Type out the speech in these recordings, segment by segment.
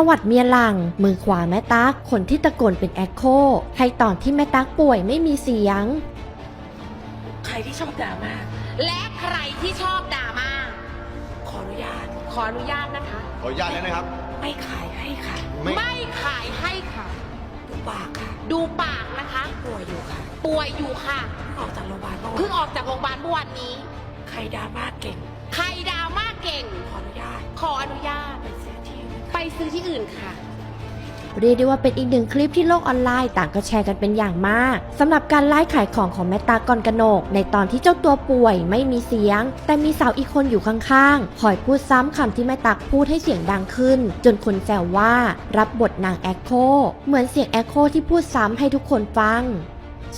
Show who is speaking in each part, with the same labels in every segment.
Speaker 1: ประวัติเมียหลัง มือขวาแม่ตั๊กคนที่ตะโกนเป็นแอคโคให้ตอนที่แม่ตั๊กป่วยไม่มีเสียง
Speaker 2: ใครที่ชอบดราม่า
Speaker 3: และใครที่ชอบดราม่า
Speaker 2: ขออนุญาต
Speaker 3: ขออนุญาตนะคะ
Speaker 4: ขออนุญาตเลยนะครับ
Speaker 2: ไม่ขายให้ค่ะ
Speaker 4: ไม่
Speaker 3: ไม่ขายให้ค่ะ
Speaker 2: ดูปากค่ะ
Speaker 3: ดูปากนะคะ
Speaker 2: ป่วยอยู่ค่ะ
Speaker 3: ป่วยอยู่ค่ะ
Speaker 2: ออกจากโรงพยาบาลเมื่อ
Speaker 3: เพิ่ง
Speaker 2: วาน
Speaker 3: ออกจากโรงพยาบาลเมื่อวันนี้
Speaker 2: ใครดราม่าเก่ง
Speaker 3: ใครดราม่าเก่ง
Speaker 2: ขออนุญาต
Speaker 3: ขออนุญาต
Speaker 2: ไปเสียที่อื่น
Speaker 3: ไป ซื้อที่อื่นค่ะ
Speaker 1: เรียกได้ว่าเป็นอีกหนึ่งคลิปที่โลกออนไลน์ต่างก็แชร์กันเป็นอย่างมากสำหรับการไลฟ์ขายของของแม่ตากอนกนก ในตอนที่เจ้าตัวป่วยไม่มีเสียง แต่มีสาวอีกคนอยู่ข้างๆคอยพูดซ้ำคำที่แม่ตักพูดให้เสียงดังขึ้น จนคนแซวว่ารับบทนางแอคโคเหมือนเสียงแอคโคที่พูดซ้ำให้ทุกคนฟัง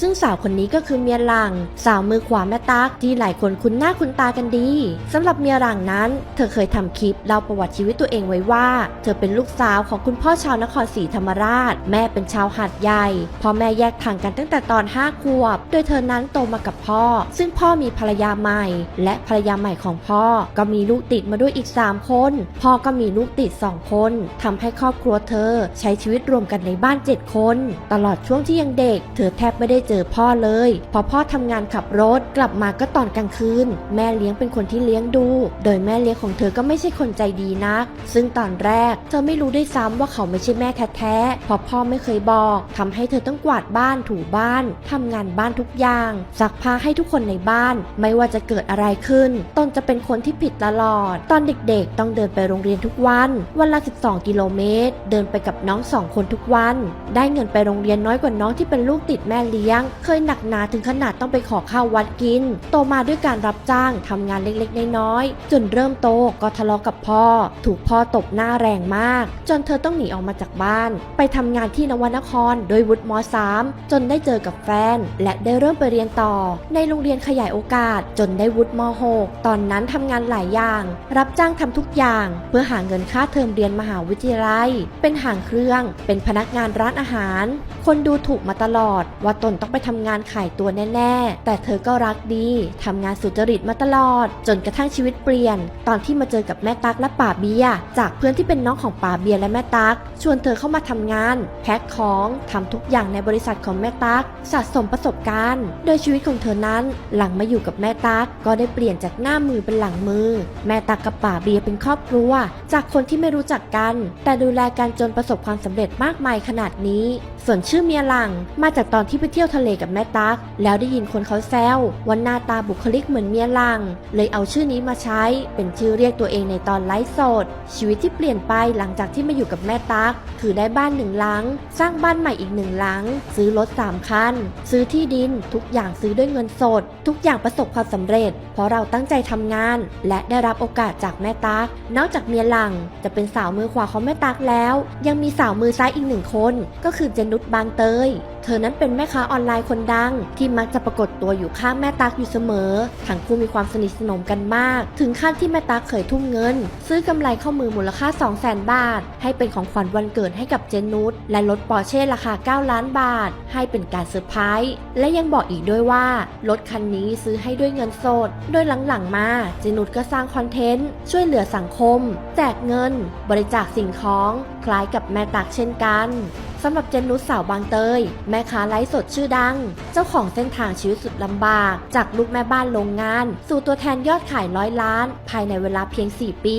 Speaker 1: ซึ่งสาวคนนี้ก็คือเมียหลัง สาวมือขวาแม่ตักที่หลายคนคุ้นหน้าคุ้นตากันดีสำหรับเมียหลังนั้น เธอเคยทำคลิปเล่าประวัติชีวิตตัวเองไว้ว่า เธอเป็นลูกสาวของคุณพ่อชาวนครศรีธรรมราช แม่เป็นชาวหาดใหญ่พ่อแม่แยกทางกันตั้งแต่ตอน5ขวบ โดยเธอนั้นโตมากับพ่อ ซึ่งพ่อมีภรรยาใหม่ และภรรยาใหม่ของพ่อ ก็มีลูกติดมาด้วยอีก 3 คน พ่อก็มีลูกติด 2 คนทำให้ครอบครัวเธอ ใช้ชีวิตรวมกันในบ้าน 7 คน ตลอดช่วงที่ยังเด็ก เธอแทบไม่ได้เจอพ่อเลยเพราะพ่อทำงานขับรถกลับมาก็ตอนกลางคืน แม่เลี้ยงเป็นคนที่เลี้ยงดู โดยแม่เลี้ยงของเธอก็ไม่ใช่คนใจดีนัก ซึ่งตอนแรกเธอไม่รู้ได้วยซ้ำว่าเขาไม่ใช่แม่แท้ๆเพราะพ่อไม่เคยบอกทำให้เธอต้องกวาดบ้านถูบ้านทำงานบ้านทุกอย่างซักผ้าให้ทุกคนในบ้าน ไม่ว่าจะเกิดอะไรขึ้นตนจะเป็นคนที่ผิดตลอด ตอนเด็กๆ ต้องเดินไปโรงเรียนทุกวัน วันละ 12 กิโลเมตร เดินไปกับน้องสองคนทุกวัน ได้เงินไปโรงเรียนน้อยกว่าน้องที่เป็นลูกติดแม่เลี้ยงเคยหนักหนาถึงขนาดต้องไปขอข้าววัดกิน โตมาด้วยการรับจ้างทำงานเล็กๆ น้อยๆ จนเริ่มโตก็ทะเลาะกับพ่อ ถูกพ่อตบหน้าแรงมาก จนเธอต้องหนีออกมาจากบ้าน ไปทำงานที่นวนคร โดยวุฒิม .3 จนได้เจอกับแฟน และได้เริ่มไปเรียนต่อ ในโรงเรียนขยายโอกาส จนได้วุฒิม .6 ตอนนั้นทำงานหลายอย่าง รับจ้างทำทุกอย่าง เพื่อหาเงินค่าเทอมเรียนมหาวิทยาลัย เป็นหางเครื่อง เป็นพนักงานร้านอาหาร คนดูถูกมาตลอดว่าตนต้องไปทำงานขายตัวแน่ๆ แต่เธอก็รักดีทำงานสุจริตมาตลอด จนกระทั่งชีวิตเปลี่ยน ตอนที่มาเจอกับแม่ตั๊กและป่าเบีย จากเพื่อนที่เป็นน้องของป่าเบียและแม่ตั๊กชวนเธอเข้ามาทำงาน แพ็คของทำทุกอย่างในบริษัทของแม่ตั๊กสะสมประสบการณ์ โดยชีวิตของเธอนั้น หลังมาอยู่กับแม่ตั๊กก็ได้เปลี่ยนจากหน้ามือเป็นหลังมือ แม่ตั๊กกับป่าเบียเป็นครอบครัว จากคนที่ไม่รู้จักกัน แต่ดูแลกันจนประสบความสำเร็จมากมายขนาดนี้ ส่วนชื่อเมียหลังมาจากตอนที่ไปเที่ยวทะเลกับแม่ตั๊กแล้วได้ยินคนเขาแซวว่าหน้าตาบุคลิกเหมือนเมียลัง เลยเอาชื่อนี้มาใช้ เป็นชื่อเรียกตัวเองในตอนไลฟ์สด ชีวิตที่เปลี่ยนไปหลังจากที่มาอยู่กับแม่ตั๊กคือได้บ้านหนึ่งหลัง สร้างบ้านใหม่อีกหนึ่งหลัง ซื้อรถสามคัน ซื้อที่ดิน ทุกอย่างซื้อด้วยเงินสด ทุกอย่างประสบความสำเร็จ เพราะเราตั้งใจทำงาน และได้รับโอกาสจากแม่ตั๊กนอกจากเมียหลัง จะเป็นสาวมือขวาของแม่ตั๊กแล้ว ยังมีสาวมือซ้ายอีกหนึ่งคน ก็คือเจนุชบางเตย เธอนั้นเป็นแม่ค้าออนอนไลน์คนดัง ที่มักจะปรากฏตัวอยู่ข้างแม่ตั๊กอยู่เสมอ ทั้งคู่มีความสนิทสนมกันมาก ถึงขั้นที่แม่ตั๊กเคยทุ่มเงิน ซื้อกำไรข้อมือมูลค่า 2 0 0 0 0 0 บาท ให้เป็นของขวัญวันเกิดให้กับเจนุชและรถปอร์เช่ราคา 9 ล้านบาท ให้เป็นการเซอร์ไพรส์และยังบอกอีกด้วยว่ารถคันนี้ซื้อให้ด้วยเงินสด โดยหลังๆมาเจนุชก็สร้างคอนเทนต์ช่วยเหลือสังคม แจกเงิน บริจาคสิ่งของ คล้ายกับแม่ตักเช่นกัน สำหรับเจนนุสสาวบางเตย แม่ค้าไลฟ์สดชื่อดัง เจ้าของเส้นทางชีวิตสุดลำบาก จากลูกแม่บ้านโรงงาน สู่ตัวแทนยอดขายร้อยล้าน ภายในเวลาเพียง 4 ปี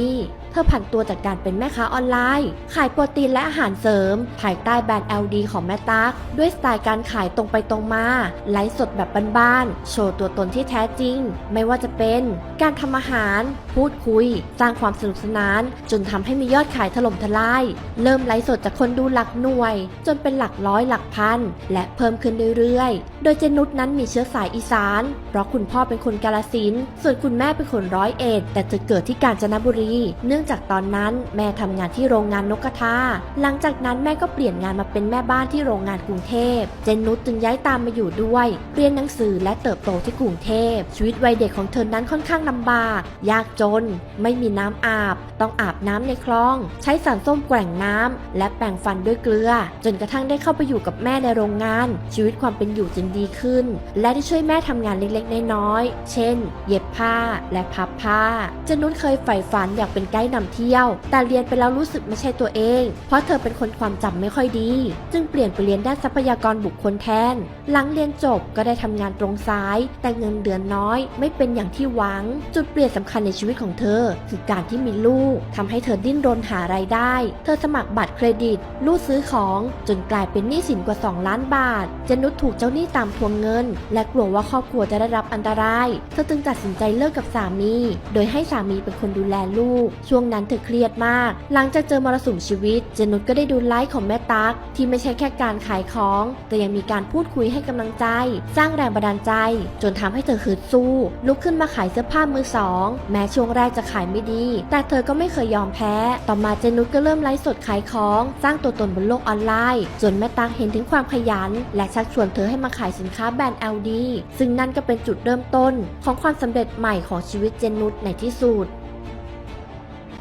Speaker 1: ธอผันตัวจากการเป็นแม่ค้าออนไลน์ ขายโปรตีนและอาหารเสริม ภายใต้แบรนด์ LD ของแม่ตั๊กด้วยสไตล์การขายตรงไปตรงมา ไลฟ์สดแบบบ้านๆ โชว์ตัวตนที่แท้จริง ไม่ว่าจะเป็น การทำอาหาร พูดคุย สร้างความสนุกสนาน จนทำให้มียอดขายถล่มทลาย เริ่มไลฟ์สดจากคนดูหลักหน่วย จนเป็นหลักร้อยหลักพัน และเพิ่มขึ้นเรื่อยๆ โดยเจนุสนั้นมีเชื้อสายอีสาน เพราะคุณพ่อเป็นคนกาลสิน ส่วนคุณแม่เป็นคนร้อยเอ็ด แต่เธอเกิดที่กาญจนบุรี เนื่องจากตอนนั้นแม่ทำงานที่โรงงานนกกระทา หลังจากนั้นแม่ก็เปลี่ยนงานมาเป็นแม่บ้านที่โรงงานกรุงเทพ เจนนุสจึงย้ายตามมาอยู่ด้วย เรียนหนังสือและเติบโตที่กรุงเทพ ชีวิตวัยเด็กของเธอนั้นค่อนข้างลำบาก ยากจน ไม่มีน้ำอาบ ต้องอาบน้ำในคลอง ใช้สารส้มแกว่งน้ำและแปรงฟันด้วยเกลือ จนกระทั่งได้เข้าไปอยู่กับแม่ในโรงงาน ชีวิตความเป็นอยู่จึงดีขึ้น และได้ช่วยแม่ทำงานเล็กๆน้อยๆเช่น เย็บผ้าและพับผ้าเจนุชเคยใฝ่ฝันอยากเป็นไกด์นนำเที่ยว แต่เรียนไปแล้วรู้สึกไม่ใช่ตัวเอง เพราะเธอเป็นคนความจำไม่ค่อยดี จึงเปลี่ยนไปเรียนด้านทรัพยากรบุคคลแทน หลังเรียนจบก็ได้ทำงานตรงซ้าย แต่เงินเดือนน้อย ไม่เป็นอย่างที่หวัง จุดเปลี่ยนสำคัญในชีวิตของเธอ คือการที่มีลูกทำให้เธอดิ้นรนหารายได้ เธอสมัครบัตรเครดิตรูดซื้อของจนกลายเป็นหนี้สินกว่า 2 ล้านบาทเจนุชถูกเจ้าหนี้ตามทวงเงิน และกลัวว่าครอบครัวจะได้รับอันตราย เธอจึงตัดสินใจเลิกกับสามี โดยให้สามีเป็นคนดูแลลูกช่วงนั้นเธอเครียดมาก หลังจากเจอมรสุมชีวิต เจนุชก็ได้ดูไลฟ์ของแม่ตั๊กที่ไม่ใช่แค่การขายของ แต่ยังมีการพูดคุยให้กำลังใจ สร้างแรงบันดาลใจ จนทำให้เธอคืดสู้ ลุกขึ้นมาขายเสื้อผ้ามือสอง แม้ช่วงแรกจะขายไม่ดี แต่เธอก็ไม่เคยยอมแพ้ ต่อมาเจนุชก็เริ่มไลฟ์สดขายของ สร้างตัวตนบนโลกออนไลน์ จนแม่ตั๊กเห็นถึงความขยัน และชักชวนเธอให้มาขายสินค้าแบรนด์ LD ซึ่งนั่นก็เป็นจุดเริ่มต้น ของความสำเร็จใหม่ของชีวิตเจนุชในที่สุด